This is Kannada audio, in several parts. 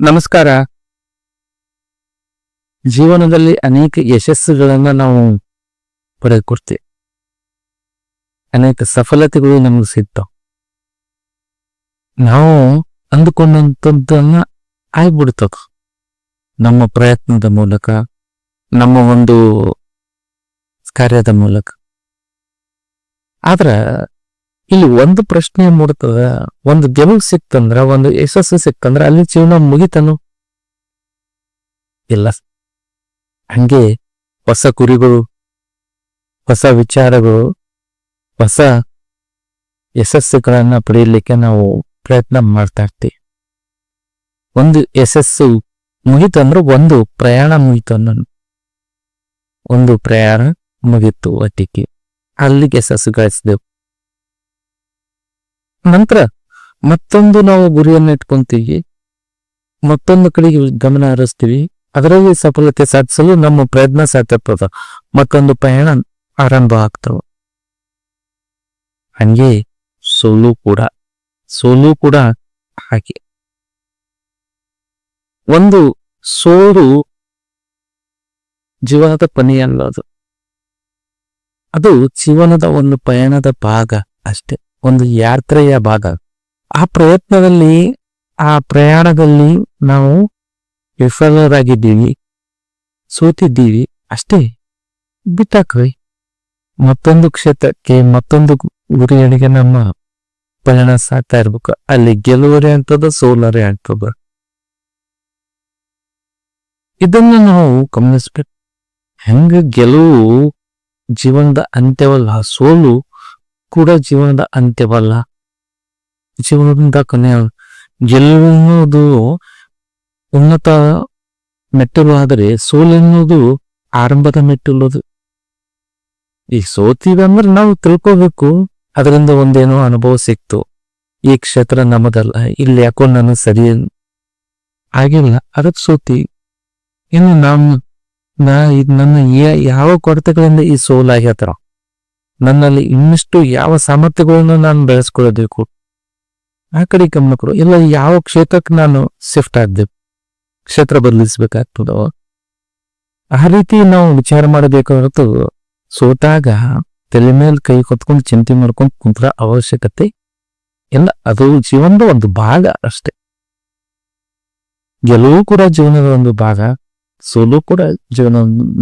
ನಮಸ್ಕಾರ. ಜೀವನದಲ್ಲಿ ಅನೇಕ ಯಶಸ್ಸುಗಳನ್ನ ನಾವು ಪಡೆದುಕೊಡ್ತೀವಿ ಅನೇಕ ಸಫಲತೆಗಳು ನಮಗೆ ಸಿಗ್ತಾವ. ನಾವು ಅಂದುಕೊಂಡಂಥದ್ದನ್ನ ಆಗ್ಬಿಡ್ತದ. ನಮ್ಮ ಪ್ರಯತ್ನದ ಮೂಲಕ, ನಮ್ಮ ಒಂದು ಕಾರ್ಯದ ಮೂಲಕ. ಆದ್ರ ಇಲ್ಲಿ ಒಂದು ಪ್ರಶ್ನೆ ಮೂಡ್ತದ ಒಂದು ಗೆಲುವು ಸಿಕ್ತಂದ್ರ, ಒಂದು ಯಶಸ್ಸು ಸಿಕ್ತಂದ್ರ ಅಲ್ಲಿ ಜೀವನ ಮುಗಿತನು? ಇಲ್ಲ. ಹಂಗೆ ಹೊಸ ಕುರಿಗಳು ಹೊಸ ವಿಚಾರಗಳು, ಹೊಸ ಯಶಸ್ಸುಗಳನ್ನ ಪಡೆಯಲಿಕ್ಕೆ ನಾವು ಪ್ರಯತ್ನ ಮಾಡ್ತಾ ಇರ್ತೀವಿ. ಒಂದು ಯಶಸ್ಸು ಮುಗಿತಂದ್ರೆ ಒಂದು ಪ್ರಯಾಣ ಮುಗಿತು ಅನ್ನೋ ಒಂದು ಪ್ರಯಾಣ ಮುಗಿತು ಒಟ್ಟಿಗೆ. ಅಲ್ಲಿಗೆ ಯಶಸ್ಸು ಗಳಿಸಿದೆವು ನಂತರ ಮತ್ತೊಂದು ನಾವು ಗುರಿಯನ್ನು ಇಟ್ಕೊಂತೀವಿ, ಮತ್ತೊಂದು ಕಡೆಗೆ ಗಮನ ಹರಿಸ್ತೀವಿ. ಅದರಲ್ಲಿ ಸಫಲತೆ ಸಾಧಿಸಲು ನಮ್ಮ ಪ್ರಯತ್ನ ಸಾಧ್ಯಪದ ಮತ್ತೊಂದು ಪಯಣ ಆರಂಭ ಆಗ್ತವ ಹಂಗೆ ಸೋಲು ಕೂಡ ಸೋಲು ಕೂಡ ಹಾಗೆ. ಒಂದು ಸೋಲು ಜೀವನದ ಕೊನೆಯಲ್ಲ ಅದು. ಅದು ಜೀವನದ ಒಂದು ಪಯಣದ ಭಾಗ ಅಷ್ಟೇ. ಒಂದು ಯಾತ್ರೆಯ ಭಾಗ. ಆ ಪ್ರಯತ್ನದಲ್ಲಿ, ಆ ಪ್ರಯಾಣದಲ್ಲಿ ನಾವು ವಿಫಲರಾಗಿದ್ದೀವಿ. ಸೋತಿದ್ದೀವಿ. ಅಷ್ಟೇ. ಬಿಟ್ಟಾಕ್ರಿ. ಮತ್ತೊಂದು ಕ್ಷೇತ್ರಕ್ಕೆ ಮತ್ತೊಂದು ಗುರಿಯಡೆಗೆ ನಮ್ಮ ಪಯಣ ಸಾಗ್ತಾ ಇರ್ಬೇಕು. ಅಲ್ಲಿ ಗೆಲುವರೆ ಅಂತದ ಸೋಲರೆ ಅಂತದ ಇದನ್ನ ನಾವು ಗಮನಿಸ್ಬೇಕು. ಹೆಂಗ ಗೆಲುವು ಜೀವನದ ಅಂತ್ಯವಲ್ಲ, ಸೋಲು ಕೂಡ ಜೀವನದ ಅಂತ್ಯವಲ್ಲ. ಜೀವನದಿಂದ ಕೊನೆಯ ಗೆಲ್ಲುವುದು ಉನ್ನತ ಮೆಟ್ಟಲು ಆದರೆ ಸೋಲೆನ್ನುವುದು ಆರಂಭದ ಮೆಟ್ಟಲು ಈ ಸೋತೀವಿ ಅಂದ್ರೆ ನಾವು ತಿಳ್ಕೋಬೇಕು. ಅದರಿಂದ ಒಂದೇನೋ ಅನುಭವ ಸಿಕ್ತು. ಈ ಕ್ಷೇತ್ರ ನಮ್ಮದಲ್ಲ. ಇಲ್ಲಿ ಯಾಕೋ ನಾನು ಸರಿ ಆಗಿಲ್ಲ. ಅದಕ್ಕೆ ಸೋತಿ. ಇನ್ನು ನಮ್ಮ, ನಾ ಇದು ನನ್ನ ಯಾವ ಕೊರತೆಗಳಿಂದ ಈ ಸೋಲಾಗ್ಯತರ ನನ್ನಲ್ಲಿ ಇನ್ನಷ್ಟು ಯಾವ ಸಾಮರ್ಥ್ಯಗಳನ್ನು ನಾನು ಬೆಳೆಸ್ಕೊಳ್ಳಬೇಕು? ಆ ಕಡೆ ಗಮನಕರು ಇಲ್ಲ ಯಾವ ಕ್ಷೇತ್ರಕ್ಕೆ ನಾನು ಶಿಫ್ಟ್ ಆದ್ದೆ ಕ್ಷೇತ್ರ ಬದಲಿಸಬೇಕಾಗ್ತದೋ? ಆ ರೀತಿ ನಾವು ವಿಚಾರ ಮಾಡಬೇಕು ಹೊರತು ಸೋತಾಗ ತಲೆ ಮೇಲೆ ಕೈ ಕೊತ್ಕೊಂಡು ಚಿಂತೆ ಮಾಡ್ಕೊಂಡು ಕುಂತ್ರ ಅವಶ್ಯಕತೆ ಇಲ್ಲ. ಅದು ಜೀವನದ ಒಂದು ಭಾಗ ಅಷ್ಟೇ. ಗೆಲುವು ಕೂಡ ಜೀವನದ ಒಂದು ಭಾಗ, ಸೋಲು ಕೂಡ ಜೀವನದ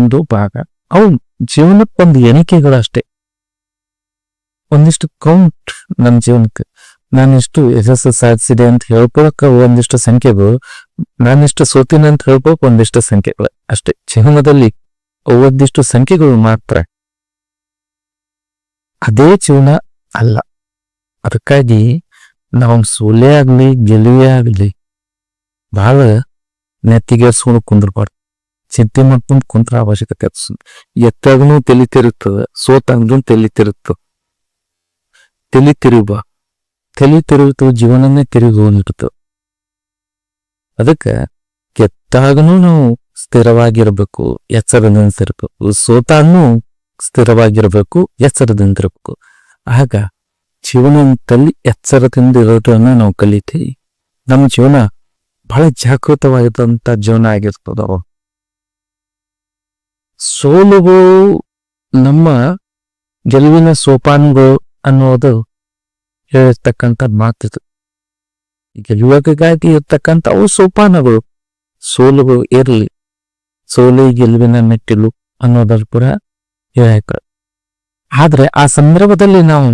ಒಂದು ಭಾಗ. ಅವು ಜೀವನಕ್ಕೊಂದು ಎಣಿಕೆಗಳಷ್ಟೇ ಒಂದಿಷ್ಟು ಕೌಂಟ್ ನನ್ನ ಜೀವನಕ್ಕೆ. ನಾನಿಷ್ಟು ಯಶಸ್ಸು ಸಾಧಿಸಿದೆ ಅಂತ ಹೇಳ್ಕೊಳಕ ಒಂದಿಷ್ಟು ಸಂಖ್ಯೆಗಳು, ನಾನಿಷ್ಟು ಸೋತಿನ ಅಂತ ಹೇಳ್ಕೊಕ್ ಒಂದಿಷ್ಟು ಸಂಖ್ಯೆಗಳು. ಅಷ್ಟೇ, ಜೀವನದಲ್ಲಿ ಒಂದಿಷ್ಟು ಸಂಖ್ಯೆಗಳು ಮಾತ್ರ ಅದೇ ಜೀವನ ಅಲ್ಲ. ಅದಕ್ಕಾಗಿ ನಾವು ಸೋಲೇ ಆಗ್ಲಿ ಗೆಲುವೇ ಆಗ್ಲಿ ಬಹಳ ನೆತ್ತಿಗೆ ಸುಣ ಕುಂದ್ರಬಾರ್ದು. ಚಿಂತೆ ಮಾಡ್ಕೊಂಡು ಕುಂತ್ರ ಅವಶ್ಯಕತೆ ಎತ್ತಾಗನು ತೆಲಿತಿರುತ್ತದೆ ಸೋತಾಗ್ಲೂ ಸೋತಾಗ್ನು ತಲೆ ತಿರುಗ್ತದ. ತಲೆ ತಿರುಬ ತಲೆ ತಿರುಗ್ತು ಜೀವನನೇ ತಿರುಗಿ ಹೋಗಿರ್ತದ ಅದಕ್ಕೆ ಕೆತ್ತಾಗನು ನಾವು ಸ್ಥಿರವಾಗಿರಬೇಕು, ಎಚ್ಚರದಿಂದಿರಬೇಕು. ಸೋತಾನು ಸ್ಥಿರವಾಗಿರಬೇಕು, ಎಚ್ಚರದಿಂದಿರಬೇಕು. ಆಗ ಜೀವನದಲ್ಲಿ ಎಚ್ಚರದಿಂದ ಇರೋದನ್ನ ನಾವು ಕಲಿತೀವಿ ನಮ್ಮ ಜೀವನ ಬಹಳ ಜಾಗೃತವಾಗಿದ್ದಂತ ಜೀವನ ಆಗಿರ್ತದ. ಸೋಲುಗಳು ನಮ್ಮ ಗೆಲುವಿನ ಸೋಪಾನಗಳು ಅನ್ನೋದು ಹೇಳಿರ್ತಕ್ಕಂಥ ಮಾತಿದು. ಇರ್ತಕ್ಕಂಥ ಅವು ಸೋಪಾನಗಳು, ಸೋಲುಗಳು ಇರಲಿ, ಸೋಲು ಗೆಲುವಿನ ಮೆಟ್ಟಿಲು ಅನ್ನೋದರ ಕೂಡ ಹೇಳಕ ಆದ್ರೆ ಆ ಸಂದರ್ಭದಲ್ಲಿ ನಾವು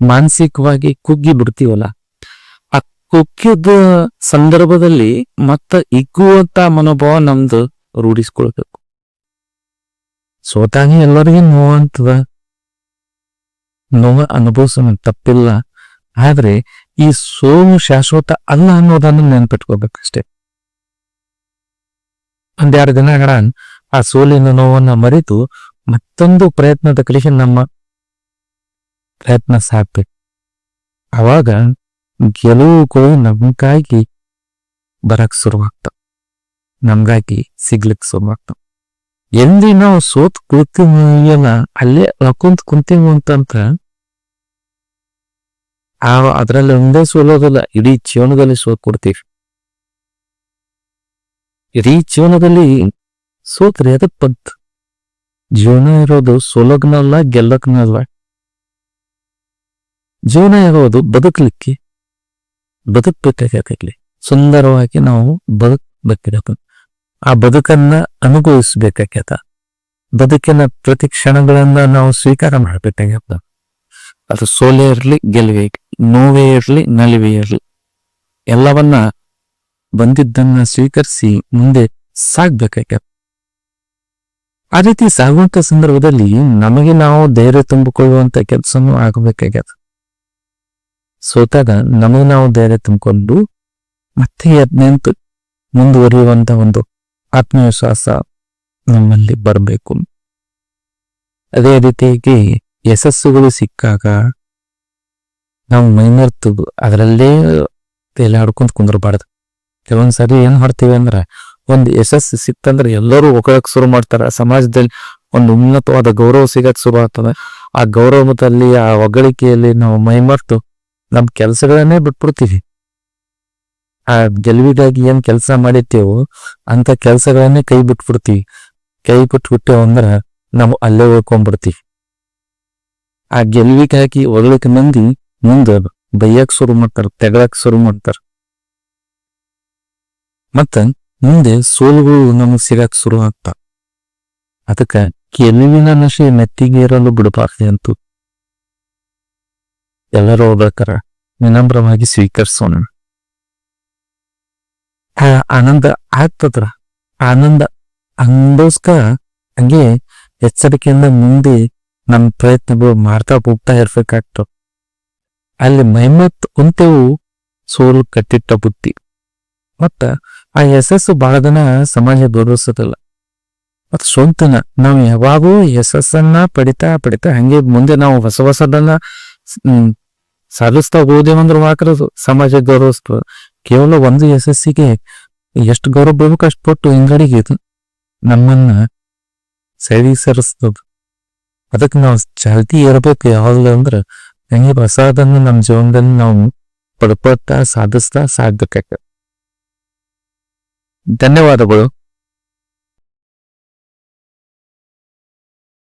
ಮಾನಸಿಕವಾಗಿ ಕುಗ್ಗಿ ಬಿಡ್ತೀವಲ್ಲ? ಆ ಕುಗ್ಗಿದ ಸಂದರ್ಭದಲ್ಲಿ ಮತ್ತ ಇಗ್ಗುವಂತ ಮನೋಭಾವ ನಮ್ದು ರೂಢಿಸ್ಕೊಳ್ಬೇಕು. ಸೋತಾಗ ಎಲ್ಲರಿಗೂ ನೋವಂತದ ನೋವ ಅನುಭವಿಸೋಣ ತಪ್ಪಿಲ್ಲ. ಆದ್ರೆ ಈ ಸೋಲು ಶಾಶ್ವತ ಅಲ್ಲ ಅನ್ನೋದನ್ನ ನೆನ್ಪಿಟ್ಕೋಬೇಕಷ್ಟೇ. ಒಂದೆರಡು ದಿನಗಳ ಆ ಸೋಲಿನ ನೋವನ್ನ ಮರೆತು ಮತ್ತೊಂದು ಪ್ರಯತ್ನದ ಕಡೆಗೆ ನಮ್ಮ ಪ್ರಯತ್ನ ಸಾಕ್ಬೇಕು ಅವಾಗ ಕೂಡ ನಮ್ಗಾಗಿ ಬರಕ್ ಶುರುವಾಗ್ತ. ನಮ್ಗಾಗಿ ಸಿಗ್ಲಿಕ್ ಶುರುವಾಗ್ತಾವ ಎಲ್ಲಿ ನಾವು ಸೋತ್ ಕುಳಿತೀವಲ್ಲ ಅಲ್ಲೇ ಕುಂತ ಕುಂತೀವಿ ಅಂತಂದ್ರ ಆ ಅದರಲ್ಲಿ ಒಂದೇ ಸೋಲೋದಲ್ಲ, ಇಡೀ ಜೀವನದಲ್ಲಿ ಸೋತ್ ಕೊಡ್ತೀವಿ. ಇಡೀ ಜೀವನದಲ್ಲಿ ಸೋತ್ರಿ ಅದ ಪದ್ ಜೀವನ ಇರೋದು ಸೋಲೋಗ್ನಲ್ಲ ಗೆಲ್ಲಕ್ನಲ್ಲ ಜೀವನ ಇರೋದು ಬದುಕಲಿಕ್ಕೆ ಬದುಕಬೇಕಾಗಲಿ ಸುಂದರವಾಗಿ ನಾವು ಬದುಕಬೇಕಿರಬೇಕು ಆ ಬದುಕನ್ನ ಅನುಭವಿಸ್ಬೇಕಾಗ್ಯದ. ಬದುಕಿನ ಪ್ರತಿ ಕ್ಷಣಗಳನ್ನ ನಾವು ಸ್ವೀಕಾರ ಮಾಡಬೇಕಾಗ್ಯದ. ಅದು ಸೋಲೆ ಇರಲಿ ಗೆಲುವೆ ನೋವೇ ಇರಲಿ, ನಲಿವೇ ಇರಲಿ. ಎಲ್ಲವನ್ನ ಬಂದಿದ್ದನ್ನ ಸ್ವೀಕರಿಸಿ ಮುಂದೆ ಸಾಗ್ಬೇಕಾಗ್ಯದ ಆ ರೀತಿ ಸಾಗುವಂತ ಸಂದರ್ಭದಲ್ಲಿ ನಮಗೆ ನಾವು ಧೈರ್ಯ ತುಂಬಿಕೊಳ್ಳುವಂತ ಕೆಲಸನು ಆಗಬೇಕಾಗ್ಯದ. ಸೋತಾಗ ನಮಗೆ ನಾವು ಧೈರ್ಯ ತುಂಬಿಕೊಂಡು ಮತ್ತೆ ನಿಂತು ಮುಂದುವರಿಯುವಂತ ಒಂದು ಆತ್ಮವಿಶ್ವಾಸ ನಮ್ಮಲ್ಲಿ ಬರಬೇಕು. ಅದೇ ರೀತಿಯಾಗಿ ಯಶಸ್ಸುಗಳು ಸಿಕ್ಕಾಗ ನಾವು ಮೈಮರ್ತು ಅದರಲ್ಲೇ ತೇಲಾಡ್ಕೊಂತ ಕುಂದ್ರಬಾರ್ದು. ಕೆಲವೊಂದ್ ಸರಿ ಏನ್ ಮಾಡ್ತೀವಿ ಅಂದ್ರೆ ಒಂದು ಯಶಸ್ಸು ಸಿಕ್ತಂದ್ರೆ ಎಲ್ಲರೂ ಹೊಗಳಕ್ ಶುರು ಮಾಡ್ತಾರ. ಸಮಾಜದಲ್ಲಿ ಒಂದು ಉನ್ನತವಾದ ಗೌರವ ಸಿಗಕ್ ಶುರು ಆಗ್ತದೆ. ಆ ಗೌರವದಲ್ಲಿ, ಆ ಹೊಗಳಿಕೆಯಲ್ಲಿ ನಾವು ಮೈಮರ್ತು ನಮ್ ಕೆಲಸಗಳನ್ನೇ ಬಿಟ್ಬಿಡ್ತೀವಿ. ಆ ಗೆಲುವಿಗಾಗಿ ಏನ್ ಕೆಲಸ ಮಾಡಿರ್ತೇವೋ ಅಂತ ಕೆಲಸಗಳನ್ನೇ ಕೈ ಬಿಟ್ಬಿಡ್ತೀವಿ. ಕೈ ಬಿಟ್ಬಿಟ್ಟೇವು ಅಂದ್ರ ನಾವು ಅಲ್ಲೇ ಉಳ್ಕೊಂಡ್ಬಿಡ್ತೀವಿ. ಆ ಗೆಲುವಿಗಾಗಿ ಹೊಗಳಿಕೆ ಮಂದಿ ಮುಂದ ಬೈಯಕ್ ಶುರು ಮಾಡ್ತಾರ, ತೆಗಳಕ್ ಶುರು ಮಾಡ್ತಾರ. ಮತ್ತ ಮುಂದೆ ಸೋಲುಗಳು ನಮಗ್ ಸಿಗಾಕ್ ಶುರು ಆಗ್ತಾವ. ಅದಕ್ಕ ಗೆಲುವಿನ ನಶೆ ಮೆತ್ತಿಗೆ ಇರಲು ಬಿಡಬಾರ್ದು ಅಂತು. ಎಲ್ಲರೂ ಹೋಗ್ಬೇಕಾರ ವಿನಮ್ರವಾಗಿ ಸ್ವೀಕರಿಸೋಣ. ಆನಂದ ಆಗ್ತದ್ರ? ಆನಂದ ಅಂದೋಸ್ಕ ಹಂಗೆ ಎಚ್ಚರಿಕೆಯಿಂದ ಮುಂದೆ ನಮ್ಮ ಪ್ರಯತ್ನಗಳು ಮಾಡ್ತಾ ಹೋಗ್ತಾ ಇರ್ಬೇಕಾಗ್ತವ. ಅಲ್ಲಿ ಮೈಮತ್ ಉಂತೆವು ಸೋಲು ಕಟ್ಟಿಟ್ಟ ಬುದ್ಧಿ ಮತ್ತ ಆ ಯಶಸ್ಸು ಬಹಳ ದಿನ ಸಮಾಜ ಗೌರವಿಸೋದಿಲ್ಲ ಮತ್ ಸ್ವಂತನ ನಾವು ಯಾವಾಗೂ ಯಶಸ್ಸನ್ನ ಪಡಿತಾ ಪಡಿತಾ ಹಂಗೆ ಮುಂದೆ ನಾವು ಹೊಸ ಹೊಸದನ್ನ ಸಾಧಿಸ್ತಾ ಹೋದೇವಂದ್ರ ಮಾತ್ರ ಸಮಾಜ ಗೌರವಿಸ್ತದ ಕೇವಲ ಒಂದು ಯಶಸ್ಸಿಗೆ ಎಷ್ಟು ಗೌರವ ಬೇಕು ಅಷ್ಟು ಕೊಟ್ಟು ಹಿಂಗಡಿಗೆ ನಮ್ಮನ್ನ ಸರಿ ಸರಿಸ್ತದ ಅದಕ್ಕೆ ನಾವು ಚಾಲ್ತಿ ಇರಬೇಕು ಯಾವಾಗಲೂ ಅಂದ್ರ ಹಂಗೆ ಹೊಸದನ್ನ ನಮ್ಮ ಜೀವನದಲ್ಲಿ ನಾವು ಪಡ್ಕೊಳ್ತಾ ಸಾಧಿಸ್ತಾ ಸಾಗ್ಬೇಕಾಗ್ತದೆ ಧನ್ಯವಾದಗಳು